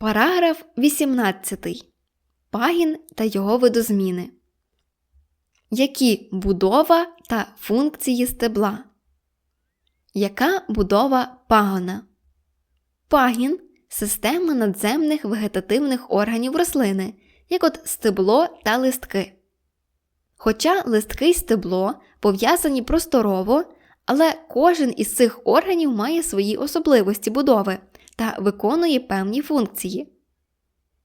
Параграф 18. Пагін та його видозміни. Які будова та функції стебла? Яка будова пагона? Пагін система надземних вегетативних органів рослини, як от стебло та листки. Хоча листки й стебло пов'язані просторово, але кожен із цих органів має свої особливості будови та виконує певні функції.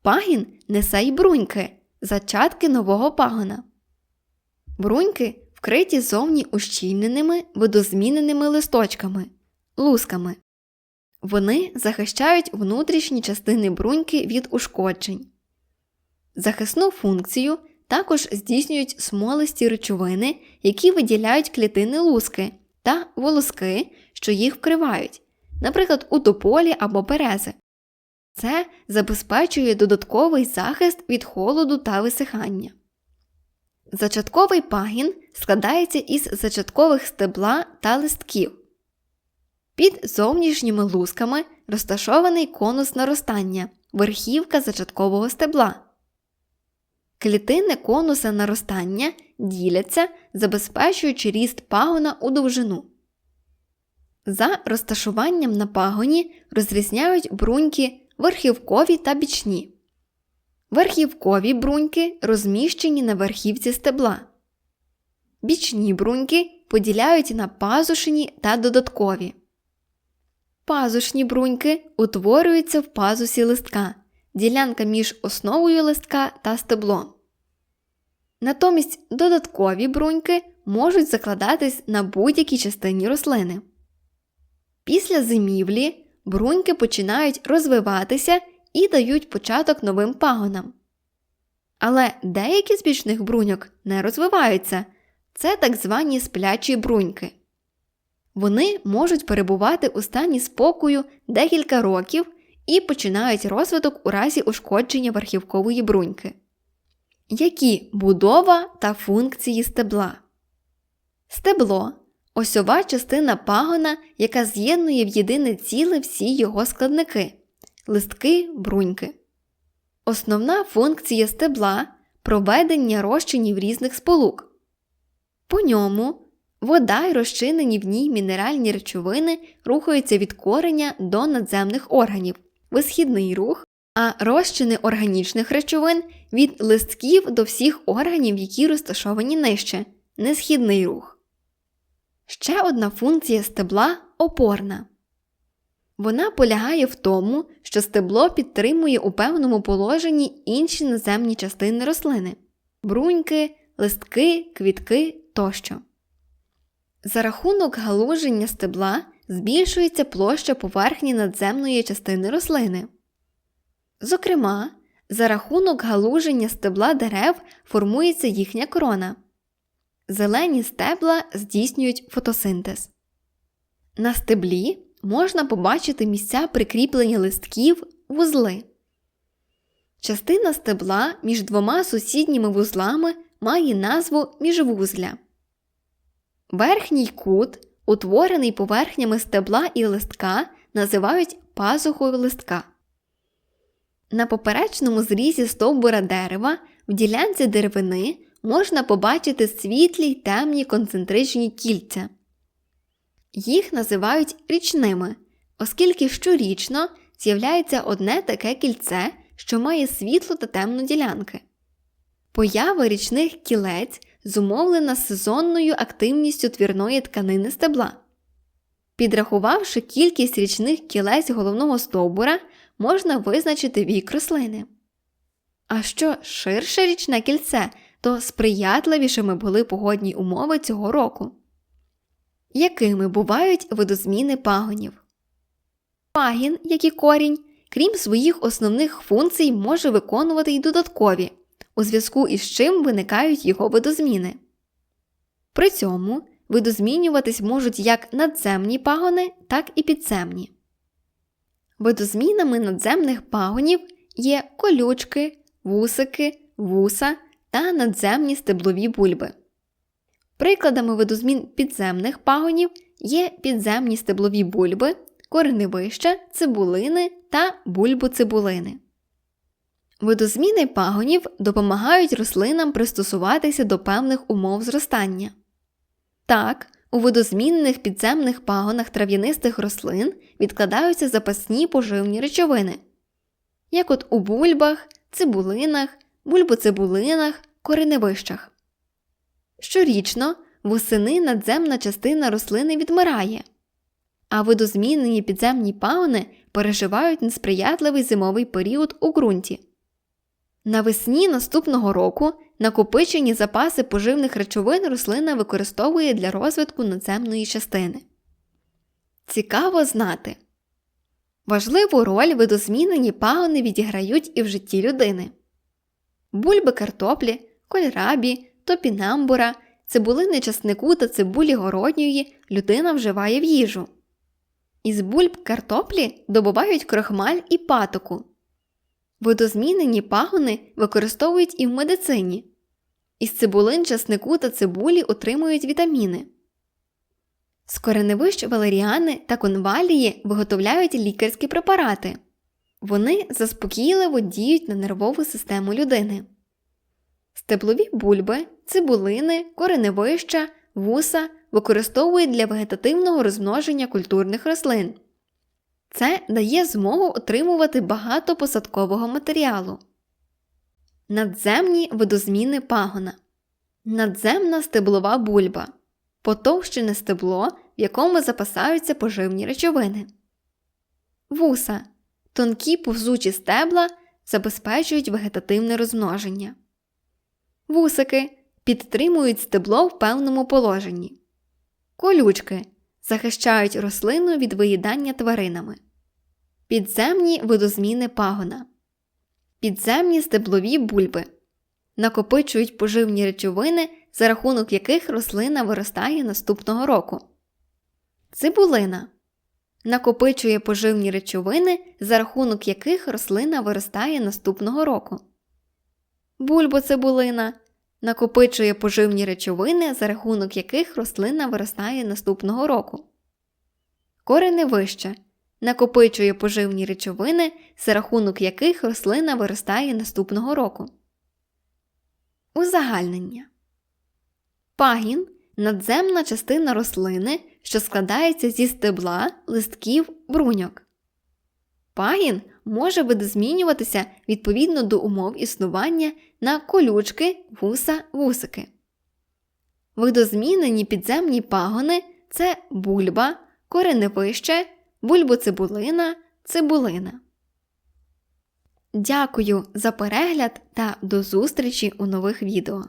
Пагін несе й бруньки, зачатки нового пагона. Бруньки вкриті зовні ущільненими видозміненими листочками лусками. Вони захищають внутрішні частини бруньки від ушкоджень. Захисну функцію також здійснюють смолисті речовини, які виділяють клітини луски та волоски, що їх вкривають, наприклад, у тополі або берези. Це забезпечує додатковий захист від холоду та висихання. Зачатковий пагін складається із зачаткових стебла та листків. Під зовнішніми лусками розташований конус наростання, верхівка зачаткового стебла. Клітини конуса наростання діляться, забезпечуючи ріст пагона у довжину. За розташуванням на пагоні розрізняють бруньки верхівкові та бічні. Верхівкові бруньки розміщені на верхівці стебла. Бічні бруньки поділяють на пазушні та додаткові. Пазушні бруньки утворюються в пазусі листка, ділянка між основою листка та стеблом. Натомість додаткові бруньки можуть закладатись на будь-якій частині рослини. Після зимівлі бруньки починають розвиватися і дають початок новим пагонам. Але деякі з бічних бруньок не розвиваються це так звані сплячі бруньки. Вони можуть перебувати у стані спокою декілька років і починають розвиток у разі ушкодження верхівкової бруньки. Які будова та функції стебла? Стебло осьова частина пагона, яка з'єднує в єдине ціле всі його складники листки, бруньки. Основна функція стебла проведення розчинів різних сполук. По ньому вода й розчинені в ній мінеральні речовини рухаються від кореня до надземних органів, висхідний рух, а розчини органічних речовин від листків до всіх органів, які розташовані нижче несхідний рух. Ще одна функція стебла опорна. Вона полягає в тому, що стебло підтримує у певному положенні інші наземні частини рослини бруньки, листки, квітки тощо. За рахунок галуження стебла збільшується площа поверхні надземної частини рослини. Зокрема, за рахунок галуження стебла дерев формується їхня крона. Зелені стебла здійснюють фотосинтез. На стеблі можна побачити місця прикріплення листків вузли. Частина стебла між двома сусідніми вузлами має назву міжвузля. Верхній кут, утворений поверхнями стебла і листка, називають пазухою листка. На поперечному зрізі стовбура дерева в ділянці деревини можна побачити світлі й темні концентричні кільця. Їх називають річними, оскільки щорічно з'являється одне таке кільце, що має світло та темну ділянки. Поява річних кілець зумовлена сезонною активністю твірної тканини стебла. Підрахувавши кількість річних кілець головного стовбура, можна визначити вік рослини. А що ширше річне кільце, то сприятливішими були погодні умови цього року. Якими бувають видозміни пагонів? Пагін, як і корінь, крім своїх основних функцій, може виконувати й додаткові, у зв'язку із чим виникають його видозміни. При цьому видозмінюватись можуть як надземні пагони, так і підземні. Видозмінами надземних пагонів є колючки, вусики, вуса та надземні стеблові бульби. Прикладами видозмін підземних пагонів є підземні стеблові бульби, кореневища, цибулини та бульбоцибулини. Видозміни пагонів допомагають рослинам пристосуватися до певних умов зростання. Так, у видозмінних підземних пагонах трав'янистих рослин відкладаються запасні поживні речовини, як от у бульбах, цибулинах, бульбоцибулинах, кореневищах. Щорічно восени надземна частина рослини відмирає, а видозмінені підземні пагони переживають несприятливий зимовий період у ґрунті. Навесні наступного року накопичені запаси поживних речовин рослина використовує для розвитку надземної частини. Цікаво знати. Важливу роль видозмінені пагони відіграють і в житті людини. Бульби картоплі, кольрабі, топінамбура, цибулини часнику та цибулі городньої людина вживає в їжу. Із бульб картоплі добувають крохмаль і патоку. Видозмінені пагони використовують і в медицині. Із цибулин, часнику та цибулі отримують вітаміни. З кореневищ валеріани та конвалії виготовляють лікарські препарати. Вони заспокійливо діють на нервову систему людини. Стеблові бульби, цибулини, кореневища, вуса використовують для вегетативного розмноження культурних рослин. Це дає змогу отримувати багато посадкового матеріалу. Надземні видозміни пагона. Надземна стеблова бульба. Потовщене стебло, в якому запасаються поживні речовини. Вуса. Тонкі повзучі стебла забезпечують вегетативне розмноження. Вусики підтримують стебло в певному положенні. Колючки захищають рослину від виїдання тваринами. Підземні видозміни пагона. Підземні стеблові бульби накопичують поживні речовини, за рахунок яких рослина виростає наступного року. Цибулина накопичує поживні речовини, за рахунок яких рослина виростає наступного року. Бульбоцибулина накопичує поживні речовини, за рахунок яких рослина виростає наступного року. Кореневище накопичує поживні речовини, за рахунок яких рослина виростає наступного року. Узагальнення Пагін надземна частина рослини, що складається зі стебла, листків, бруньок. Пагін може видозмінюватися відповідно до умов існування на колючки, вуса, вусики. Видозмінені підземні пагони це бульба, кореневище, бульбоцибулина, цибулина. Дякую за перегляд та до зустрічі у нових відео.